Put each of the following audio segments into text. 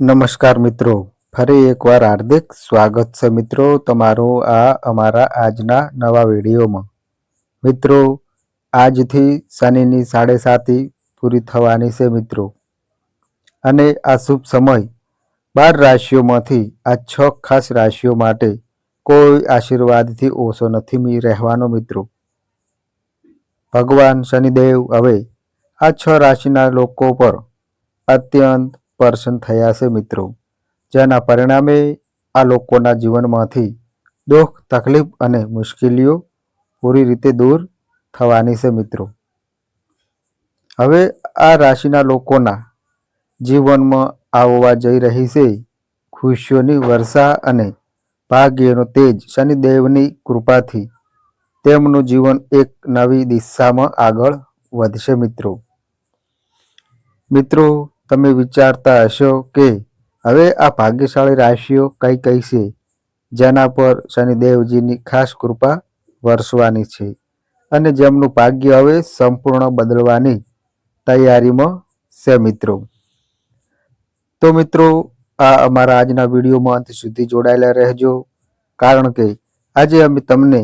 નમસ્કાર મિત્રો. ફરી એકવાર હાર્દિક સ્વાગત છે મિત્રો તમારું આ અમારા આજના નવા વિડીયોમાં. મિત્રો, આજથી શનિની સાડે સાતી પૂરી થવાની છે મિત્રો. અને આ શુભ સમય બાર રાશિઓમાંથી આ છ ખાસ રાશિઓ માટે કોઈ આશીર્વાદથી ઓછો નથી રહેવાનો મિત્રો. ભગવાન શનિદેવ હવે આ છ રાશિના લોકો પર અત્યંત પ્રસન્ન થયા છે મિત્રો. જેના પરિણામે આ લોકોના જીવનમાંથી દુઃખ, તકલીફ અને મુશ્કેલીઓ પૂરી રીતે દૂર થવાની છે મિત્રો. હવે આ રાશિના લોકોના જીવનમાં આવવા જઈ રહી છે ખુશીઓની વર્ષા અને ભાગ્યનો તેજ શનિદેવની કૃપાથી. તેમનું જીવન એક નવી દિશામાં આગળ વધશે મિત્રો. મિત્રો તમે વિચારતા હશો કે હવે આ ભાગ્યશાળી રાશિઓ કઈ કઈ છે, જેના પર શનિદેવજીની ખાસ કૃપા વરસવાની છે. અને જેમનું ભાગ્ય હવે સંપૂર્ણ બદલવાની તૈયારીમાં છે મિત્રો. તો મિત્રો, આ અમારા આજના વિડીયોમાં અંત સુધી જોડાયેલા રહેજો, કારણ કે આજે અમે તમને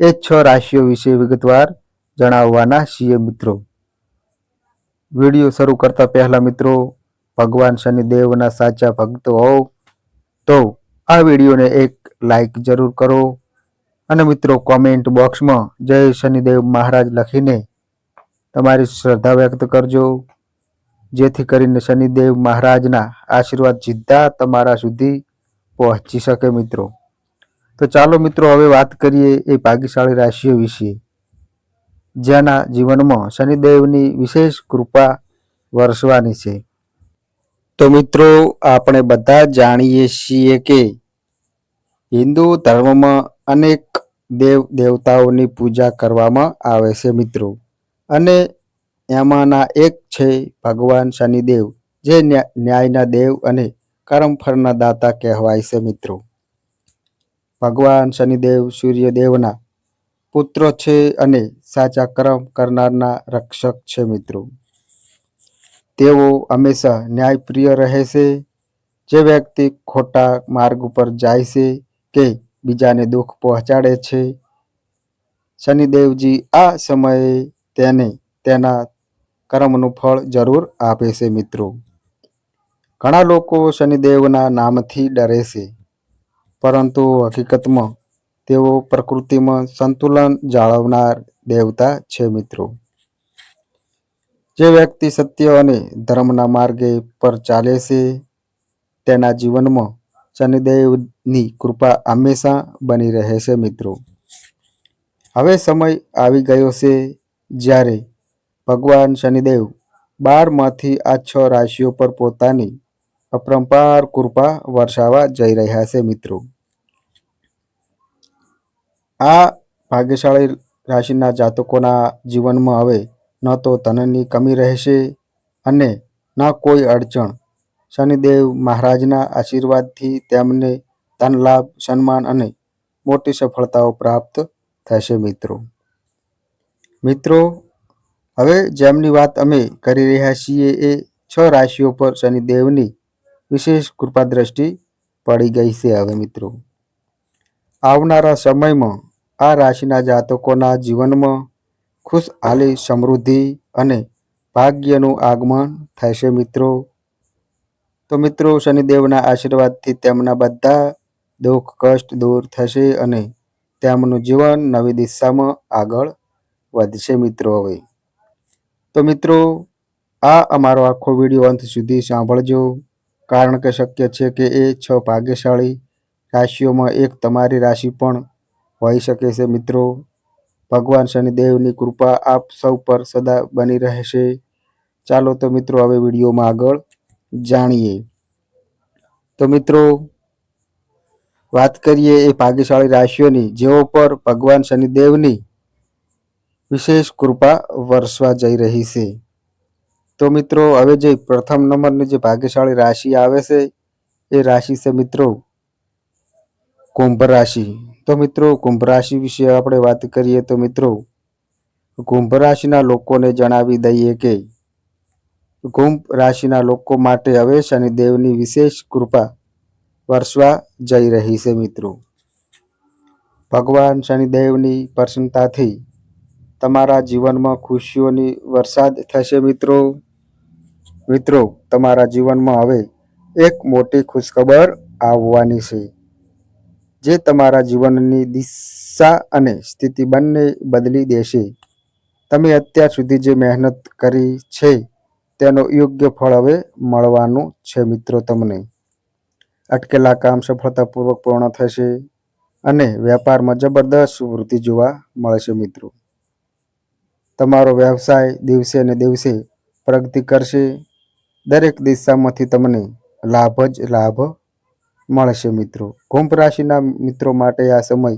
એ છ રાશિઓ વિશે વિગતવાર જણાવવાના છીએ મિત્રો. વીડિયો શરૂ કરતા પહેલા મિત્રો, ભગવાન શનિદેવના સાચા ભક્તો હોવ તો આ વિડીયોને એક લાઈક જરૂર કરો અને મિત્રો કોમેન્ટ બોક્સમાં જય શનિદેવ મહારાજ લખીને તમારી શ્રદ્ધા વ્યક્ત કરજો. જેથી કરીને શનિદેવ મહારાજના આશીર્વાદ સીધા તમારા સુધી પહોંચી શકે મિત્રો. તો ચાલો મિત્રો, હવે વાત કરીએ એ ભાગ્યશાળી રાશિઓ વિશે. જેના જીવનમાં શનિદેવની વિશેષ કૃપા વરસવાની છે. તો મિત્રો, આપણે બધા જાણીએ છીએ કે હિન્દુ ધર્મમાં અનેક દેવ દેવતાઓની પૂજા કરવામાં આવે છે મિત્રો. અને એમાંના એક છે ભગવાન શનિદેવ, જે ન્યાયના દેવ અને કર્મફળના દાતા કહેવાય છે મિત્રો. ભગવાન શનિદેવ સૂર્યદેવના પુત્ર છે અને સાચા કર્મ કરનારના રક્ષક છે મિત્રો. તેઓ હંમેશા ન્યાયપ્રિય રહે છે. જે વ્યક્તિ ખોટા માર્ગ ઉપર જાય છે કે બીજાને દુઃખ પહોંચાડે છે, શનિદેવજી આ સમયે તેને તેના કર્મનું ફળ જરૂર આપે છે મિત્રો. ઘણા લોકો શનિદેવના નામથી ડરે છે, પરંતુ હકીકતમાં તેઓ પ્રકૃતિમાં સંતુલન જાળવનાર દેવતા છે મિત્રો. જે વ્યક્તિ સત્ય અને ધર્મના માર્ગે પર ચાલે છે, તેના જીવનમાં શનિદેવની કૃપા હંમેશા બની રહે છે મિત્રો. હવે સમય આવી ગયો છે જ્યારે ભગવાન શનિદેવ બારમાંથી આ છ રાશિઓ પર પોતાની અપરંપાર કૃપા વર્ષાવા જઈ રહ્યા છે મિત્રો. આ ભાગ્યશાળી રાશિના જાતકોના જીવનમાં હવે ન તો ધનની કમી રહેશે અને ન કોઈ અડચણ. શનિદેવ મહારાજના આશીર્વાદથી તેમને ધન, લાભ, સન્માન અને મોટી સફળતાઓ પ્રાપ્ત થશે મિત્રો. મિત્રો, હવે જેમની વાત અમે કરી રહ્યા છીએ એ છ રાશિઓ પર શનિદેવની વિશેષ કૃપા દ્રષ્ટિ પડી ગઈ છે હવે મિત્રો. આવનારા સમયમાં આ રાશિના જાતકોના જીવનમાં ખુશહાલી સમૃદ્ધિ અને ભાગ્યનું આગમન થશે મિત્રો. તો મિત્રો, શનિદેવના આશીર્વાદથી તેમના બધા દુઃખ, કષ્ટ દૂર થશે અને તેમનું જીવન નવી દિશામાં આગળ વધશે મિત્રો હવે. તો મિત્રો, આ અમારો આખો વીડિયો અંત સુધી સાંભળજો, કારણ કે શક્ય છે કે એ છ ભાગ્યશાળી રાશિઓમાં એક તમારી રાશિ પણ હોઈ શકે છે, મિત્રો. ભગવાન શનિદેવની કૃપા આપ સૌ પર સદા બની રહેશે. ચાલો તો મિત્રો હવે વિડીયોમાં આગળ જાણીએ. તો મિત્રો, વાત કરીએ એ ભાગ્યશાળી રાશિઓની, જેઓ પર ભગવાન શનિદેવની વિશેષ કૃપા વરસવા જઈ રહી છે. તો મિત્રો, હવે જે પ્રથમ નંબરની જે ભાગ્યશાળી રાશિ આવે છે, એ રાશિ છે મિત્રો, કુંભ રાશિ. તો મિત્રો, કુંભ રાશિ વિશે આપણે વાત કરીએ તો મિત્રો, કુંભ રાશિના લોકોને જણાવી દઈએ કે કુંભ રાશિના લોકો માટે હવે શનિદેવની વિશેષ કૃપા વરસવા જઈ રહી છે મિત્રો. ભગવાન શનિદેવની પ્રસન્નતાથી તમારા જીવનમાં ખુશીઓની વરસાદ થશે મિત્રો. મિત્રો, તમારા જીવનમાં હવે એક મોટી ખુશખબર આવવાની છે. જે તમારા જીવનની દિશા અને સ્થિતિ બંને બદલી દેશે. તમે અત્યાર સુધી જે મહેનત કરી છે, તેનો યોગ્ય ફળ હવે મળવાનું છે મિત્રો તમને. અટકેલા કામ સફળતાપૂર્વક પૂર્ણ થશે અને વેપારમાં જબરદસ્ત વૃદ્ધિ જોવા મળશે મિત્રો. તમારો વ્યવસાય દિવસે ને દિવસે પ્રગતિ કરશે. દરેક દિશામાંથી તમને લાભ જ લાભ મળશે મિત્રો. કુંભ રાશિના મિત્રો માટે આ સમય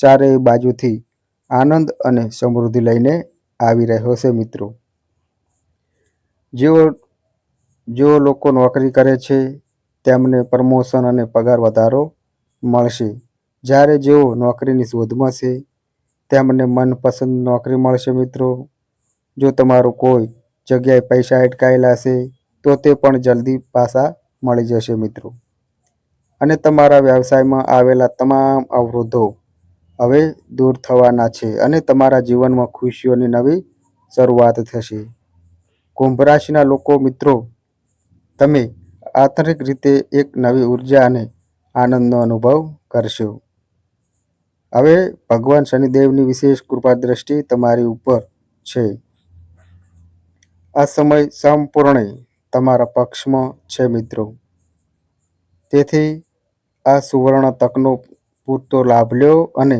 ચારેય બાજુથી આનંદ અને સમૃદ્ધિ લઈને આવી રહ્યો છે મિત્રો. જેઓ જેઓ લોકો નોકરી કરે છે, તેમને પ્રમોશન અને પગાર વધારો મળશે. જ્યારે જેઓ નોકરીની શોધમાં છે, તેમને મનપસંદ નોકરી મળશે મિત્રો. જો તમારું કોઈ જગ્યાએ પૈસા અટકાયેલા છે, તો તે પણ જલ્દી પાછા મળી જશે મિત્રો. અને તમારા વ્યવસાયમાં આવેલા તમામ અવરોધો હવે દૂર થવાના છે અને તમારા જીવનમાં ખુશીઓની નવી શરૂઆત થશે. કુંભ રાશિના લોકો મિત્રો, તમે આંતરિક રીતે એક નવી ઊર્જા અને આનંદનો અનુભવ કરશો. હવે ભગવાન શનિદેવની વિશેષ કૃપા દ્રષ્ટિ તમારી ઉપર છે. આ સમય સંપૂર્ણ તમારા પક્ષમાં છે મિત્રો. તેથી આ સુવર્ણ તકનો પૂરતો લાભ લ્યો અને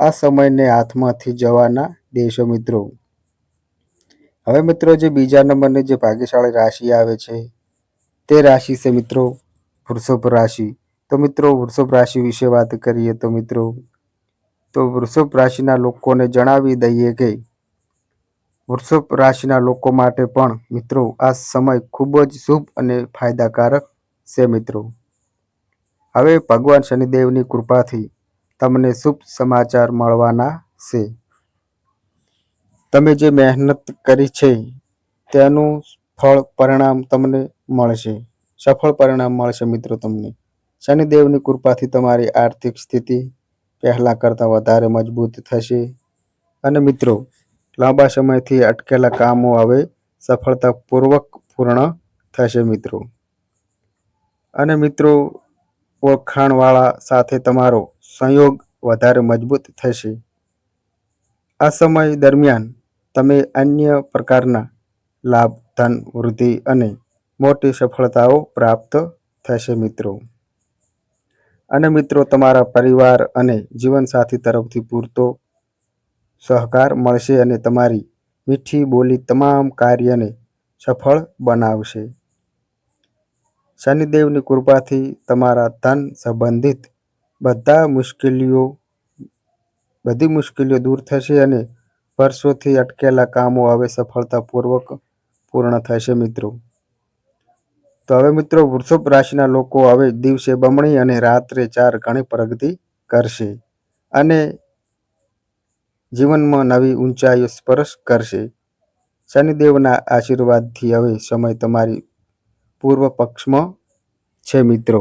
આ સમયને હાથમાંથી જવાના દેશો મિત્રો. હવે મિત્રો જે બીજા નંબરની જે ભાગ્યશાળી રાશિ આવે છે, તે રાશિ છે મિત્રો વૃષભ રાશિ. તો મિત્રો વૃષભ રાશિ વિશે વાત કરીએ તો મિત્રો, તો વૃષભ રાશિના લોકોને જણાવી દઈએ કે વૃષભ રાશિના લોકો માટે પણ મિત્રો આ સમય ખૂબ જ શુભ અને ફાયદાકારક છે મિત્રો. હવે ભગવાન શનિદેવની કૃપાથી તમને શુભ સમાચાર મળવાના છે. તમે જે મહેનત કરી છે, તેનું ફળ પરિણામ તમને મળશે. સફળ પરિણામ મળશે મિત્રો તમને. શનિદેવની કૃપાથી તમારી આર્થિક સ્થિતિ પહેલાં કરતાં વધારે મજબૂત થશે. અને મિત્રો, લાંબા સમયથી અટકેલા કામો હવે સફળતાપૂર્વક પૂર્ણ થશે મિત્રો. અને મિત્રો ઓળખાણવાળા સાથે તમારો સંયોગ વધારે મજબૂત થશે. આ સમય દરમિયાન તમે અન્ય પ્રકારના લાભ, ધન, વૃદ્ધિ અને મોટી સફળતાઓ પ્રાપ્ત થશે મિત્રો. અને મિત્રો, તમારા પરિવાર અને જીવનસાથી તરફથી પૂરતો સહકાર મળશે અને તમારી મીઠી બોલી તમામ કાર્યને સફળ બનાવશે. શનિદેવની કૃપાથી તમારા ધન સંબંધિત બધા મુશ્કેલીઓ, બધી મુશ્કેલીઓ દૂર થશે અને વર્ષોથી અટકેલા કામો હવે સફળતાપૂર્વક પૂર્ણ થશે મિત્રો. તો હવે મિત્રો, વૃષભ રાશિના લોકો હવે દિવસે બમણી અને રાત્રે ચાર ગણી પ્રગતિ કરશે અને જીવનમાં નવી ઊંચાઈઓ સ્પર્શ કરશે. શનિદેવના આશીર્વાદથી હવે સમય તમારી પૂર્વ પક્ષમાં છે મિત્રો.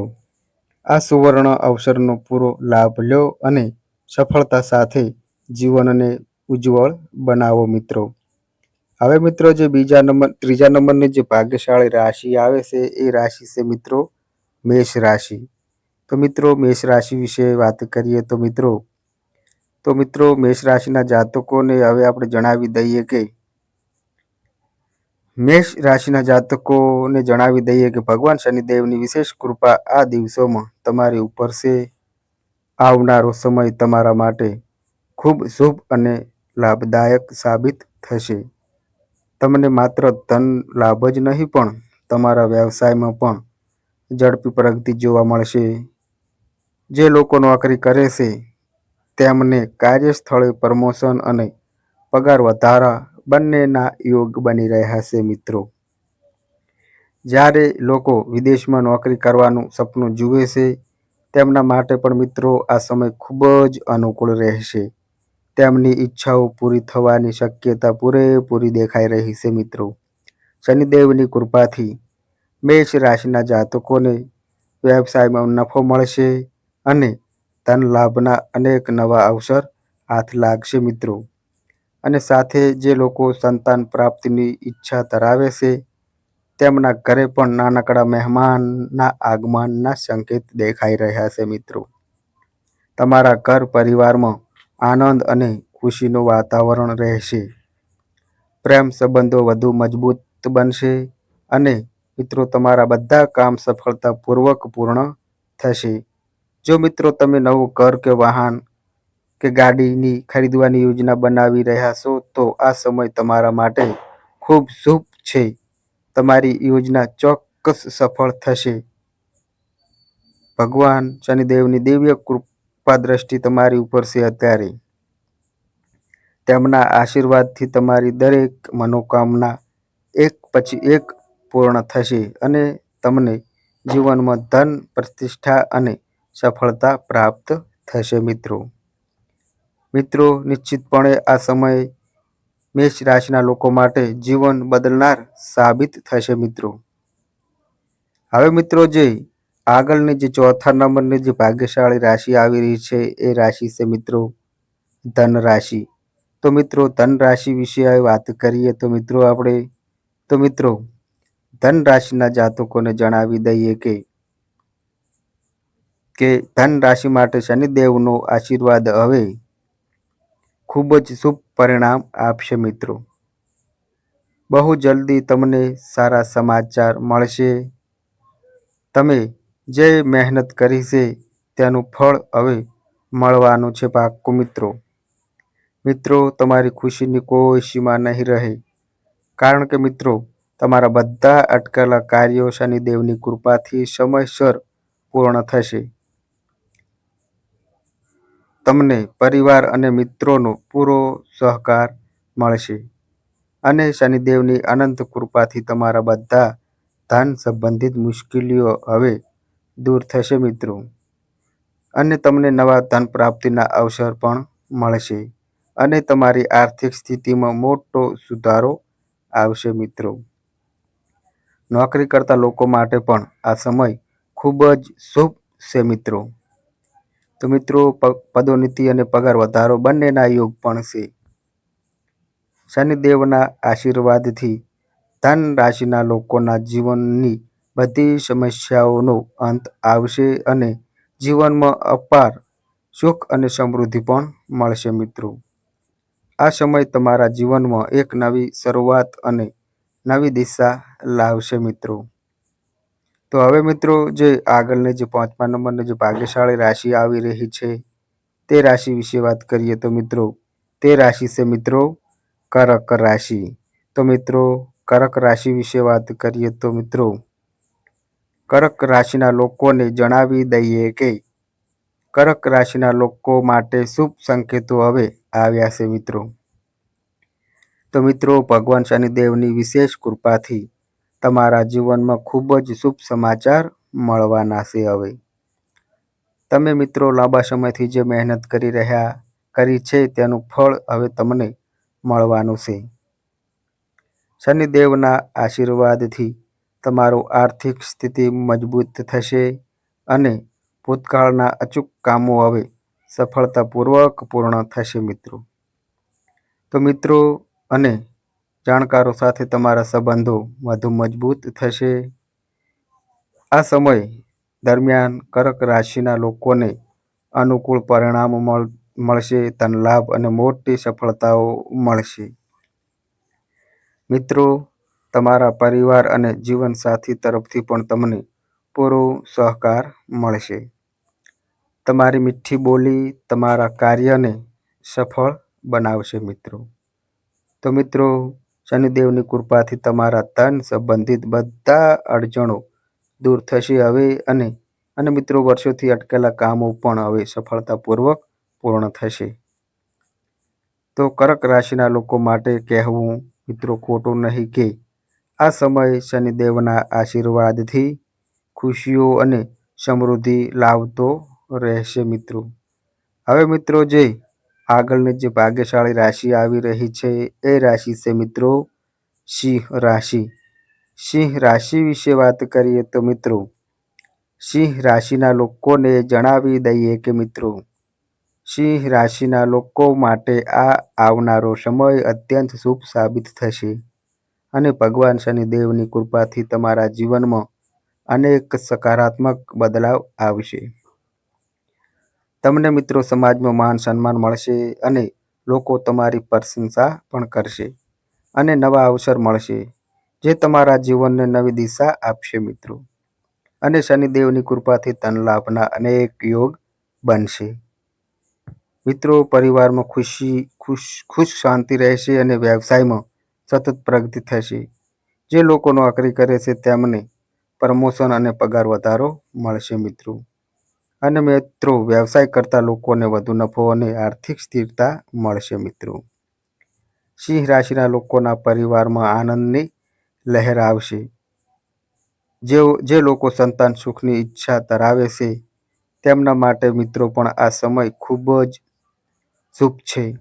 આ સુવર્ણ અવસરનો પૂરો લાભ લો અને સફળતા સાથે જીવનને ઉજ્જવળ બનાવો મિત્રો. હવે મિત્રો જે બીજા નંબર, ત્રીજા નંબરની જે ભાગ્યશાળી રાશિ આવે છે, એ રાશિ છે મિત્રો મેષ રાશિ. તો મિત્રો મેષ રાશિ વિશે વાત કરીએ તો મિત્રો તો મિત્રો મેષ રાશિના જાતકોને હવે આપણે જણાવી દઈએ કે મેષ રાશિના જાતકોને જણાવી દઈએ કે ભગવાન શનિદેવની વિશેષ કૃપા આ દિવસોમાં તમારી ઉપર છે. આવનારો સમય તમારા માટે ખૂબ શુભ અને લાભદાયક સાબિત થશે. તમને માત્ર ધન લાભ જ નહીં, પણ તમારા વ્યવસાયમાં પણ ઝડપી પ્રગતિ જોવા મળશે. જે લોકો નોકરી કરે છે, તેમને કાર્યસ્થળે પ્રમોશન અને પગાર વધારા બંનેના યોગ બની રહ્યા છે મિત્રો. જ્યારે લોકો વિદેશમાં નોકરી કરવાનું સપનું જુએ છે, તેમના માટે પણ મિત્રો આ સમય ખૂબ જ અનુકૂળ રહેશે. તેમની ઈચ્છાઓ પૂરી થવાની શક્યતા પૂરેપૂરી દેખાઈ રહી છે મિત્રો. શનિદેવની કૃપાથી મેષ રાશિના જાતકોને વ્યવસાયમાં નફો મળશે અને ધન લાભના અનેક નવા અવસર હાથ લાગશે મિત્રો. અને સાથે જે લોકો સંતાન પ્રાપ્તિની ઈચ્છા ધરાવે છે, તેમના ઘરે પણ નાનકડા મહેમાનના આગમનના સંકેત દેખાઈ રહ્યા છે મિત્રો. તમારા ઘર પરિવારમાં આનંદ અને ખુશીનું વાતાવરણ રહેશે. પ્રેમ સંબંધો વધુ મજબૂત બનશે અને મિત્રો તમારા બધા કામ સફળતાપૂર્વક પૂર્ણ થશે. જો મિત્રો તમે નવું ઘર કે વાહન કે ગાડીની ખરીદવાની યોજના બનાવી રહ્યા છો, તો આ સમય તમારા માટે ખૂબ શુભ છે. તમારી યોજના ચોક્કસ સફળ થશે. ભગવાન શનિદેવની દિવ્ય કૃપા દ્રષ્ટિ તમારી ઉપર છે અત્યારે. તેમના આશીર્વાદથી તમારી દરેક મનોકામના એક પછી એક પૂર્ણ થશે અને તમને જીવનમાં ધન, પ્રતિષ્ઠા અને સફળતા પ્રાપ્ત થશે મિત્રો. મિત્રો, નિશ્ચિતપણે આ સમય મેષ રાશિના લોકો માટે જીવન બદલનાર સાબિત થશે મિત્રો. હવે મિત્રો, જે આગળની જે ચોથા નંબરની જે ભાગ્યશાળી રાશિ આવી રહી છે, એ રાશિ છે મિત્રો, ધન રાશિ. તો મિત્રો, ધન રાશિ વિશે વાત કરીએ તો મિત્રો આપણે, તો મિત્રો, ધન રાશિના જાતકોને જણાવી દઈએ કે કે ધન રાશિ માટે શનિદેવનો આશીર્વાદ હવે ખૂબ જ શુભ પરિણામ આપશે મિત્રો. બહુ જલ્દી તમને સારા સમાચાર મળશે. તમે જે મહેનત કરી છે તેનું ફળ હવે મળવાનું છે પાક્કું મિત્રો. મિત્રો, તમારી ખુશીની કોઈ સીમા નહીં રહે. કારણ કે મિત્રો, તમારા બધા અટકેલા કાર્યો શનિદેવની કૃપાથી સમયસર પૂર્ણ થશે. તમને પરિવાર અને મિત્રોનો પૂરો સહકાર મળશે. અને શનિદેવની અનંત કૃપાથી તમારા બધા ધન સંબંધિત મુશ્કેલીઓ હવે દૂર થશે મિત્રો. અને તમને નવા ધન પ્રાપ્તિના અવસર પણ મળશે. અને તમારી આર્થિક સ્થિતિમાં મોટો સુધારો આવશે મિત્રો. નોકરી કરતા લોકો માટે પણ આ સમય ખૂબ જ શુભ છે મિત્રો. તો મિત્રો પદોન્નતિ અને પગાર વધારો બંનેના યોગ પણ છે. શનિદેવના આશીર્વાદથી ધન રાશિના લોકોના જીવનની બધી સમસ્યાઓનો અંત આવશે અને જીવનમાં અપાર સુખ અને સમૃદ્ધિ પણ મળશે મિત્રો. આ સમય તમારા જીવનમાં એક નવી શરૂઆત અને નવી દિશા લાવશે મિત્રો. તો હવે મિત્રો જે આગળની જે પાંચમા નંબરની જે ભાગ્યશાળી રાશિ આવી રહી છે, તે રાશિ વિશે વાત કરીએ તો મિત્રો, તે રાશિ છે મિત્રો કરક રાશિ. તો મિત્રો, કરક રાશિ વિશે વાત કરીએ તો મિત્રો, કરક રાશિના લોકોને જણાવી દઈએ કે કરક રાશિના લોકો માટે શુભ સંકેતો હવે આવ્યા છે મિત્રો. તો મિત્રો, ભગવાન શનિદેવની વિશેષ કૃપાથી તમારા જીવનમાં ખૂબ જ શુભ સમાચાર મળવાના છે હવે. તમે મિત્રો લાંબા સમયથી જે મહેનત કરી રહ્યા, કરી છે તેનું ફળ હવે તમને મળવાનું છે. શનિદેવના આશીર્વાદથી તમારું આર્થિક સ્થિતિ મજબૂત થશે અને ભૂતકાળના અચૂક કામો હવે સફળતાપૂર્વક પૂર્ણ થશે મિત્રો. તો મિત્રો અને જાણકારો સાથે તમારા સંબંધો વધુ મજબૂત થશે. આ સમય દરમિયાન કર્ક રાશિના લોકોને અનુકૂળ પરિણામો મળશે તન લાભ અને મોટી સફળતાઓ મળશે. મિત્રો, તમારા પરિવાર અને જીવનસાથી તરફથી પણ તમને પૂરો સહકાર મળશે. તમારી મીઠી બોલી તમારા કાર્યને સફળ બનાવશે મિત્રો. તો મિત્રો શનિદેવની કૃપાથી તમારા ધન સંબંધિત બધા અડચણો દૂર થશે હવે અને અને મિત્રો, વર્ષોથી અટકેલા કામો પણ હવે સફળતાપૂર્વક પૂર્ણ થશે. તો કર્ક રાશિના લોકો માટે કહેવું, મિત્રો, ખોટું નહીં કે આ સમય શનિદેવના આશીર્વાદથી ખુશીઓ અને સમૃદ્ધિ લાવતો રહેશે, મિત્રો. હવે મિત્રો, જે આગળની જે ભાગ્યશાળી રાશિ આવી રહી છે, એ રાશિ છે મિત્રો સિંહ રાશિ. સિંહ રાશિ વિશે વાત કરીએ તો મિત્રો, સિંહ રાશિના લોકોને જણાવી દઈએ કે મિત્રો, સિંહ રાશિના લોકો માટે આ આવનારો સમય અત્યંત શુભ સાબિત થશે અને ભગવાન શનિદેવની કૃપાથી તમારા જીવનમાં અનેક સકારાત્મક બદલાવ આવશે. તમને મિત્રો સમાજમાં માન સન્માન મળશે અને લોકો તમારી પ્રશંસા પણ કરશે અને નવા અવસર મળશે, જે તમારા જીવનને નવી દિશા આપશે મિત્રો. અને શનિદેવની કૃપાથી ધન લાભના અનેક યોગ બનશે. મિત્રો, પરિવારમાં ખુશી, ખુશ ખુશ શાંતિ રહેશે અને વ્યવસાયમાં સતત પ્રગતિ થશે. જે લોકો નોકરી કરે છે, તેમને પ્રમોશન અને પગાર વધારો મળશે મિત્રો. અને મિત્રો, વ્યવસાય કરતા લોકોને વધુ નફો અને આર્થિક સ્થિરતા મળશે મિત્રો. સિંહ રાશિના લોકોના પરિવારમાં આનંદની લહેર આવશે. જેઓ, જે લોકો સંતાન સુખની ઈચ્છા ધરાવે છે, તેમના માટે મિત્રો પણ આ સમય ખૂબ જ શુભ છે.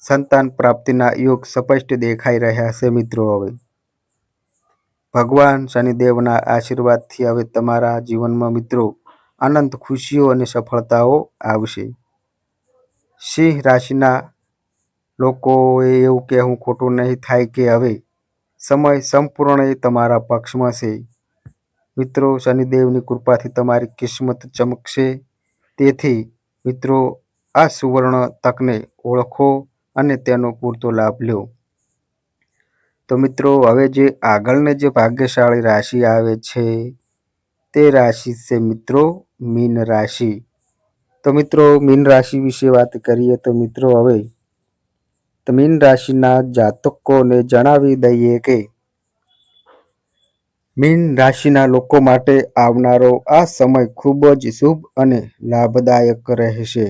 સંતાન પ્રાપ્તિના યોગ સ્પષ્ટ દેખાઈ રહ્યા છે મિત્રો હવે. ભગવાન શનિદેવના આશીર્વાદથી હવે તમારા જીવનમાં મિત્રો અનંત ખુશીઓ અને સફળતાઓ આવશે. સિંહ રાશિના લોકોએ એવું કહેવું ખોટું નહીં થાય કે હવે સમય સંપૂર્ણ તમારા પક્ષમાં છે. મિત્રો, શનિદેવની કૃપાથી તમારી કિસ્મત ચમકશે. તેથી, મિત્રો, આ સુવર્ણ તકને ઓળખો અને તેનો પૂરતો લાભ લો. તો મિત્રો, હવે જે આગળને જે ભાગ્યશાળી રાશિ આવે છે, તે રાશિ છે મિત્રો મીન રાશિ. તો મિત્રો, મીન રાશિ વિશે વાત કરીએ તો મિત્રો, હવે મીન રાશિના જાતકોને જણાવી દઈએ કે મીન રાશિના લોકો માટે આવનારો આ સમય ખૂબ જ શુભ અને લાભદાયક રહેશે.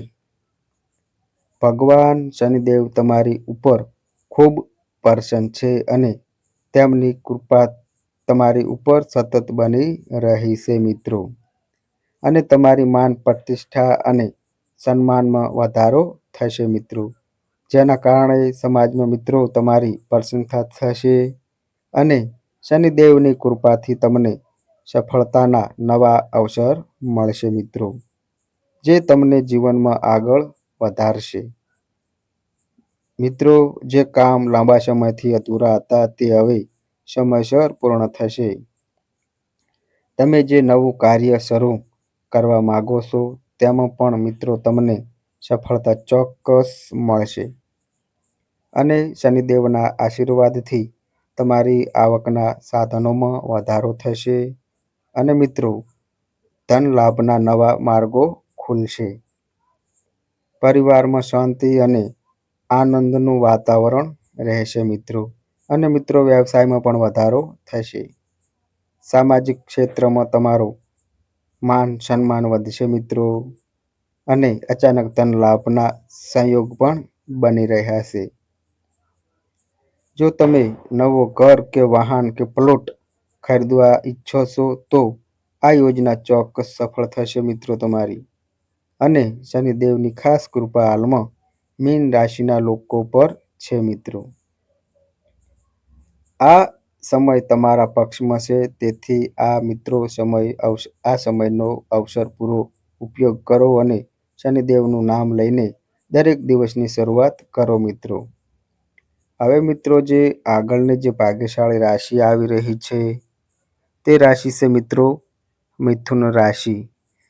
ભગવાન શનિદેવ તમારી ઉપર ખૂબ પ્રસન્ન છે અને તેમની કૃપા તમારી ઉપર સતત બની રહી છે મિત્રો. અને તમારી માન પ્રતિષ્ઠા અને સન્માનમાં વધારો થશે મિત્રો. જેના કારણે સમાજમાં મિત્રો તમારી પ્રશંસા થશે અને શનિદેવની કૃપાથી તમને સફળતાના નવા અવસર મળશે મિત્રો, જે તમને જીવનમાં આગળ વધારશે. મિત્રો, જે કામ લાંબા સમયથી અધૂરા હતા તે હવે સમયસર પૂર્ણ થશે. તમે જે નવું કાર્ય શરૂ કરવા માગો છો, તેમાં પણ મિત્રો તમને સફળતા ચોક્કસ મળશે. અને શનિદેવના આશીર્વાદથી તમારી આવકના સાધનોમાં વધારો થશે અને મિત્રો, ધન લાભના નવા માર્ગો ખુલશે. પરિવારમાં શાંતિ અને આનંદનું વાતાવરણ રહેશે મિત્રો, અને મિત્રો વ્યવસાયમાં પણ વધારો થશે. સામાજિક ક્ષેત્રમાં તમારો માન, સન્માન વધશે મિત્રો. અને અચાનક ધન લાભના સંયોગ પણ બની રહ્યા છે. જો તમે નવો ઘર કે વાહન કે પ્લોટ ખરીદવા ઈચ્છો છો, તો આ યોજના ચોક્કસ સફળ થશે મિત્રો તમારી. અને શનિદેવની ખાસ કૃપા હાલમાં મીન રાશિના લોકો પર છે મિત્રો. આ સમય તમારા પક્ષમાં છે, તેથી આ મિત્રો સમય આ સમયનો અવસર પૂરો ઉપયોગ કરો અને શનિદેવનું નામ લઈને દરેક દિવસની શરૂઆત કરો મિત્રો. હવે મિત્રો જે આગળની જે ભાગ્યશાળી રાશિ આવી રહી છે, તે રાશિ છે મિત્રો મિથુન રાશિ.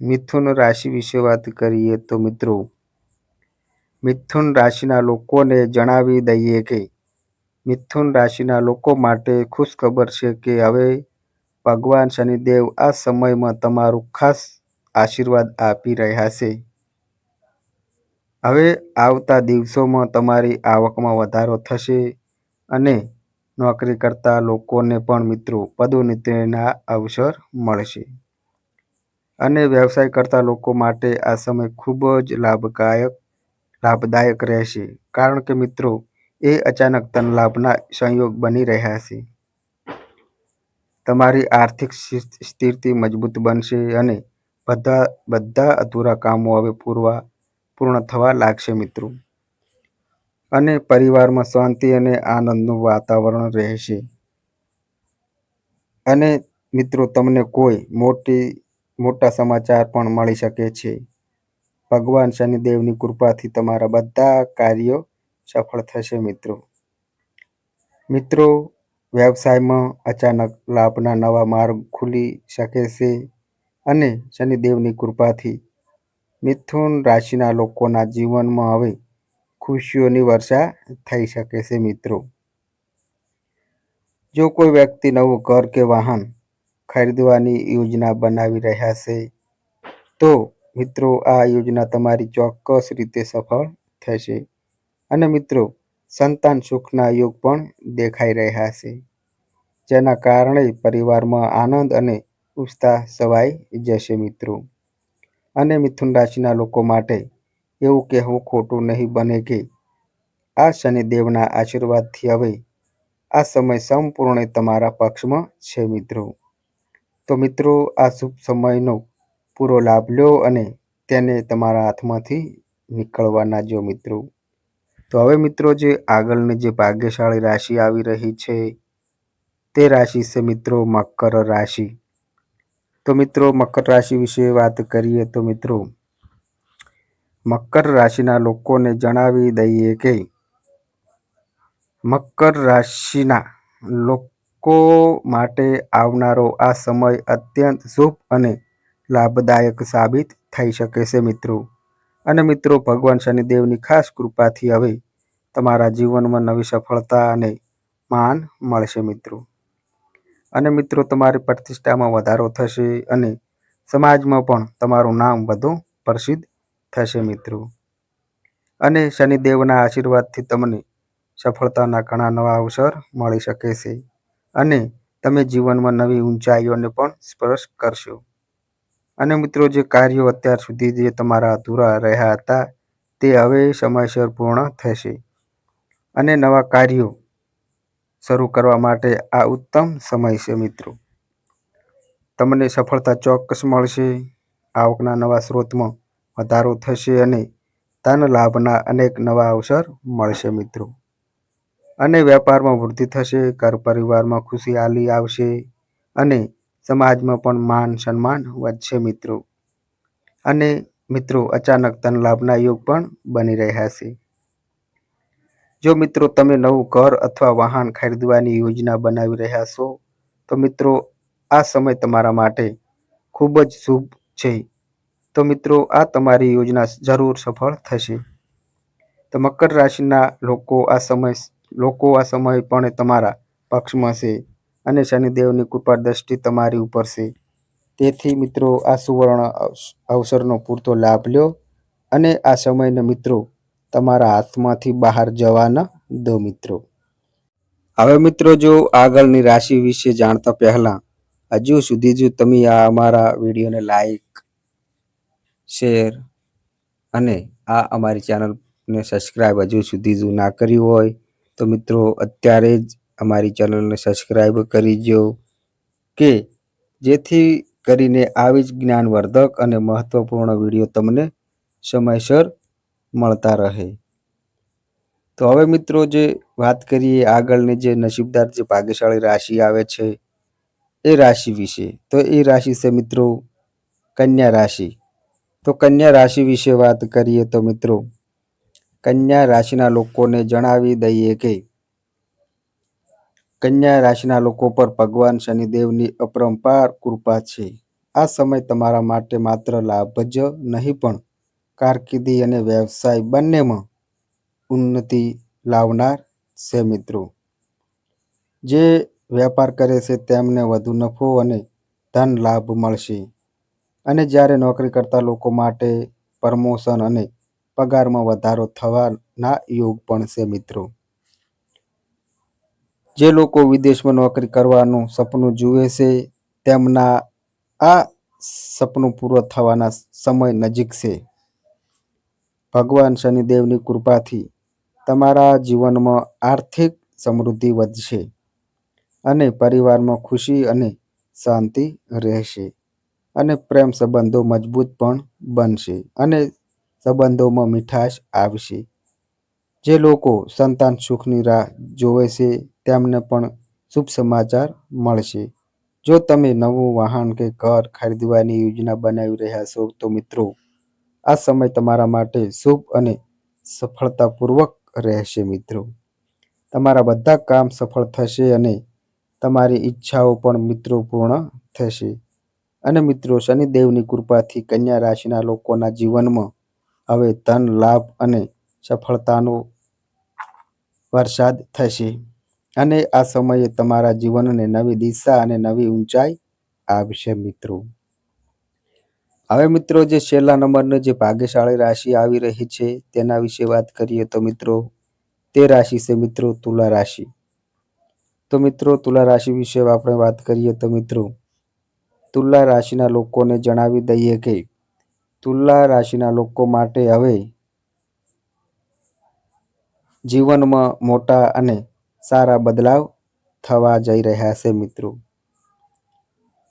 મિથુન રાશિ વિશે વાત કરીએ તો મિત્રો, મિથુન રાશિના લોકોને જણાવી દઈએ કે મિથુન રાશિના લોકો માટે ખુશખબર છે કે હવે ભગવાન શનિદેવ આ સમયમાં તમારું ખાસ આશીર્વાદ આપી રહ્યા છે. હવે આવતા દિવસોમાં તમારી આવકમાં વધારો થશે અને નોકરી કરતા લોકોને પણ મિત્રો પદોન્નતિના અવસર મળશે. અને વ્યવસાય કરતા લોકો માટે આ સમય ખૂબ જ લાભદાયક લાભદાયક રહેશે. કારણ કે મિત્રો એ અચાનક ધન લાભના સંયોગ બની રહ્યા છે. તમારી આર્થિક સ્થિતિ મજબૂત બનશે અને બધા બધા અધૂરા કામો હવે પૂરવા, પૂર્ણ થવા લાગશે મિત્રો. અને પરિવારમાં શાંતિ અને આનંદનું વાતાવરણ રહેશે. અને મિત્રો તમને કોઈ મોટી, મોટા સમાચાર પણ મળી શકે છે. ભગવાન શનિદેવની કૃપાથી તમારા બધા કાર્યો સફળ થશે મિત્રો. મિત્રો, વ્યવસાયમાં અચાનક લાભના નવા માર્ગ ખુલી શકે છે અને શનિદેવની કૃપાથી મિથુન રાશિના લોકોના જીવનમાં હવે ખુશીઓની વર્ષા થઈ શકે છે મિત્રો. જો કોઈ વ્યક્તિ નવું ઘર કે વાહન ખરીદવાની યોજના બનાવી રહ્યા છે, તો મિત્રો આ યોજના તમારી ચોક્કસ રીતે સફળ થશે. અને મિત્રો, સંતાન સુખના યોગ પણ દેખાઈ રહ્યા છે. જેના કારણે પરિવારમાં આનંદ અને ઉત્સાહ સવાઈ જશે મિત્રો. અને મિથુન રાશિના લોકો માટે એવું કહેવું ખોટું નહીં બને કે આ શનિદેવના આશીર્વાદથી હવે આ સમય સંપૂર્ણ તમારા પક્ષમાં છે મિત્રો. તો મિત્રો, આ શુભ સમયનો પૂરો લાભ લો અને તેને તમારા હાથમાંથી નીકળવા ના જો મિત્રો. તો હવે મિત્રો જે આગળની જે ભાગ્યશાળી રાશિ આવી રહી છે, તે રાશિ છે મિત્રો મકર રાશિ. તો મિત્રો મકર રાશિ વિશે વાત કરીએ તો મિત્રો, મકર રાશિના લોકોને જણાવી દઈએ કે, મકર રાશિના લોકો માટે આવનારો આ સમય અત્યંત શુભ અને લાભદાયક સાબિત થઈ શકે છે મિત્રો. અને મિત્રો, ભગવાન શનિદેવની ખાસ કૃપાથી હવે તમારા જીવનમાં નવી સફળતા અને માન મળશે મિત્રો. અને મિત્રો, તમારી પ્રતિષ્ઠામાં વધારો થશે અને સમાજમાં પણ તમારું નામ વધુ પ્રસિદ્ધ થશે મિત્રો. અને શનિદેવના આશીર્વાદથી તમને સફળતાના ઘણા નવા અવસર મળી શકે છે. અને તમે જીવનમાં નવી ઊંચાઈઓને પણ સ્પર્શ કરશો. અને મિત્રો, જે કાર્યો અત્યાર સુધી જે તમારા અધૂરા રહ્યા હતા, તે હવે સમયસર પૂર્ણ થશે. અને નવા કાર્યો શરૂ કરવા માટે આ ઉત્તમ સમય છે, મિત્રો. તમને સફળતા ચોક્કસ મળશે, આવકના નવા સ્ત્રોતમાં વધારો થશે અને ધન લાભના અનેક નવા અવસર મળશે, મિત્રો. અને વેપારમાં વૃદ્ધિ થશે, ઘર પરિવારમાં ખુશીહાલી આવશે અને સમાજમાં પણ માન સન્માન વધશે મિત્રો. અને મિત્રો, અચાનક ધન લાભના યોગ પણ બની રહ્યા છે. જો મિત્રો, તમે નવું ઘર અથવા વાહન ખરીદવાની યોજના બનાવી રહ્યા છો, તો મિત્રો, આ સમય તમારા માટે ખૂબ જ શુભ છે. તો મિત્રો, આ તમારી યોજના જરૂર સફળ થશે. તો મકર રાશિના લોકો આ સમય, લોકો આ સમય પણ તમારા પક્ષમાં છે. અને શનિદેવની કૃપા દ્રષ્ટિ તમારી ઉપર છે. તેથી મિત્રો, આ સુવર્ણ અવસરનો પૂરતો લાભ લ્યો અને આ સમયને મિત્રો, તમારા હાથમાંથી બહાર જવાના દો મિત્રો. હવે મિત્રો, જો આગળની રાશિ વિશે જાણતા પહેલા, હજુ સુધી જો તમે આ અમારા વિડીયોને લાઈક, શેર અને આ અમારી ચેનલને સબસ્ક્રાઈબ હજુ સુધી જો ના કર્યું હોય, તો મિત્રો, અત્યારે જ અમારી ચેનલને સબસ્ક્રાઈબ કરી દો કે જેથી કરીને આવી જ જ્ઞાનવર્ધક અને મહત્વપૂર્ણ વીડિયો તમને સમયસર મળતા રહે. તો હવે મિત્રો જે વાત કરીએ આગળની જે નસીબદાર જે ભાગ્યશાળી રાશિ આવે છે, એ રાશિ વિશે. તો એ રાશિ છે મિત્રો કન્યા રાશિ. તો કન્યા રાશિ વિશે વાત કરીએ તો મિત્રો કન્યા રાશિના લોકોને જણાવી દઈએ કે કન્યા રાશિના લોકો પર ભગવાન શનિદેવની અપરંપાર કૃપા છે. આ સમય તમારા માટે માત્ર લાભ જ નહીં, પણ કારકિર્દી અને વ્યવસાય બંનેમાં ઉન્નતિ લાવનાર છે મિત્રો. જે વેપાર કરે છે તેમને વધુ નફો અને ધન લાભ મળશે. અને જ્યારે નોકરી કરતા લોકો માટે પ્રમોશન અને પગારમાં વધારો થવાના યોગ પણ છે મિત્રો. જે લોકો વિદેશમાં નોકરી કરવાનું સપનું જુએ છે, તેમના આ સપનું પૂરો થવાના સમય નજીક છે. ભગવાન શનિદેવની કૃપાથી તમારા જીવનમાં આર્થિક સમૃદ્ધિ વધશે અને પરિવારમાં ખુશી અને શાંતિ રહેશે અને પ્રેમ સંબંધો મજબૂત પણ બનશે અને સંબંધોમાં મીઠાશ આવશે. જે લોકો સંતાન સુખની રાહ જોવે છે તેમને પણ શુભ સમાચાર મળશે. જો તમે નવું વાહન કે ઘર ખરીદવાની યોજના બનાવી રહ્યા છો, તો મિત્રો, આ સમય તમારા માટે શુભ અને સફળતાપૂર્વક રહેશે મિત્રો. તમારા બધા કામ સફળ થશે અને તમારી ઈચ્છાઓ પણ મિત્રો પૂર્ણ થશે. અને મિત્રો, શનિદેવની કૃપાથી કન્યા રાશિના લોકોના જીવનમાં હવે ધન, લાભ અને સફળતાનો વરસાદ થશે. અને આ સમયે તમારા જીવનને નવી દિશા અને નવી ઊંચાઈ આવશે મિત્રો. હવે મિત્રો જે છેલ્લા નંબરનો જે ભાગ્યશાળી રાશિ આવી રહી છે, તેના વિશે વાત કરીએ તો મિત્રો, તે રાશિ છે મિત્રો તુલા રાશિ. તો મિત્રો, તુલા રાશિ વિશે આપણે વાત કરીએ તો મિત્રો, તુલા રાશિના લોકોને જણાવી દઈએ કે તુલા રાશિના લોકો માટે હવે જીવનમાં મોટા અને સારા બદલાવ થવા જઈ રહ્યા છે મિત્રો.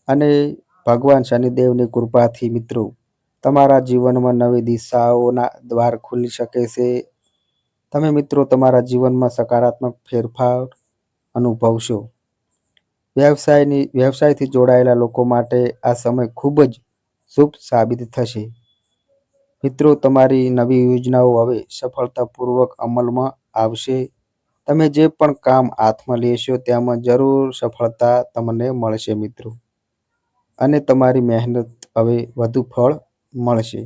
અને ભગવાન શનિદેવની કૃપાથી મિત્રો, તમારા જીવનમાં નવી દિશાઓના દ્વાર ખુલી શકે છે. તમે મિત્રો તમારા જીવનમાં સકારાત્મક ફેરફાર અનુભવશો. વ્યવસાયની, વ્યવસાયથી જોડાયેલા લોકો માટે આ સમય ખૂબ જ શુભ સાબિત થશે. મિત્રો, તમારી નવી યોજનાઓ હવે સફળતાપૂર્વક અમલમાં આવશે. તમે જે પણ કામ હાથમાં લેશો, તેમાં જરૂર સફળતા તમને મળશે મિત્રો. અને તમારી મહેનત હવે વધુ ફળ મળશે.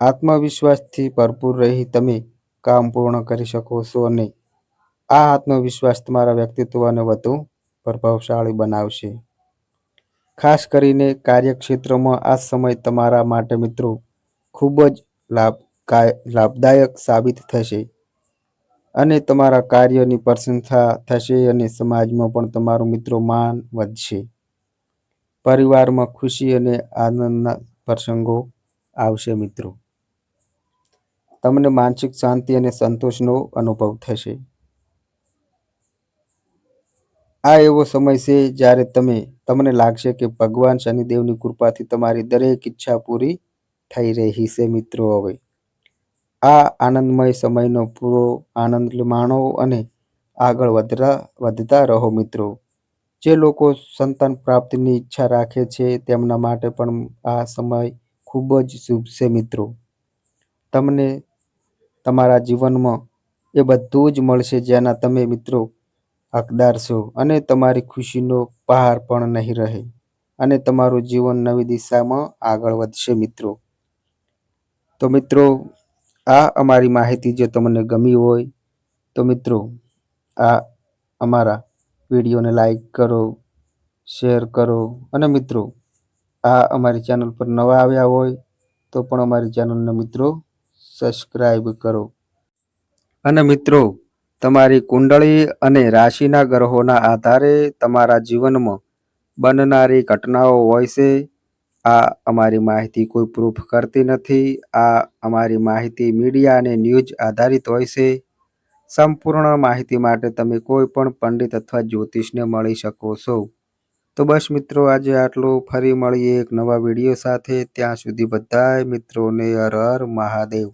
આત્મવિશ્વાસથી ભરપૂર રહી તમે કામ પૂર્ણ કરી શકો છો અને આ આત્મવિશ્વાસ તમારા વ્યક્તિત્વને વધુ પ્રભાવશાળી બનાવશે. ખાસ કરીને કાર્યક્ષેત્રમાં આ સમય તમારા માટે મિત્રો ખૂબ જ લાભ લાભદાયક સાબિત થશે. અને તમારા કાર્યની પ્રશંસા થશે અને સમાજમાં પણ તમારું મિત્રો માન વધશે. પરિવારમાં ખુશી અને આનંદના પ્રસંગો આવશે મિત્રો. તમને માનસિક શાંતિ અને સંતોષનો અનુભવ થશે. આ એવો સમય છે જ્યારે તમે, તમને લાગશે કે ભગવાન શનિદેવની કૃપાથી તમારી દરેક ઈચ્છા પૂરી થઈ રહી છે મિત્રો હવે. આ આનંદમય સમયનો પૂરો આનંદ માણો અને આગળ વધતા વધતા રહો મિત્રો. જે લોકો સંતાન પ્રાપ્તિની ઈચ્છા રાખે છે તેમના માટે પણ આ સમય ખૂબ જ શુભ છે મિત્રો. તમને તમારા જીવનમાં એ બધું જ મળશે જેના તમે મિત્રો હકદાર છો અને તમારી ખુશીનો પહાર પણ નહીં રહે અને તમારું જીવન નવી દિશામાં આગળ વધશે મિત્રો. તો મિત્રો આ અમારી માહિતી જો તમને ગમી હોય તો મિત્રો, આ અમારા વિડીયોને લાઈક કરો, શેર કરો અને મિત્રો, આ અમારી ચેનલ પર નવા આવ્યા હોય તો પણ અમારી ચેનલને મિત્રો સબસ્ક્રાઈબ કરો. અને મિત્રો, તમારી કુંડળી અને રાશિના ગ્રહોના આધારે તમારા જીવનમાં બનનારી ઘટનાઓ હોય છે. આ અમારી માહિતી કોઈ પ્રૂફ કરતી નથી. આ અમારી માહિતી મીડિયા અને ન્યૂઝ આધારિત હોય છે. સંપૂર્ણ માહિતી માટે તમે કોઈ પણ પંડિત અથવા જ્યોતિષને મળી શકો છો. તો બસ મિત્રો, આજે આટલું. ફરી મળીએ એક નવા વીડિયો સાથે. ત્યાં સુધી બધાય મિત્રોને હર હર મહાદેવ.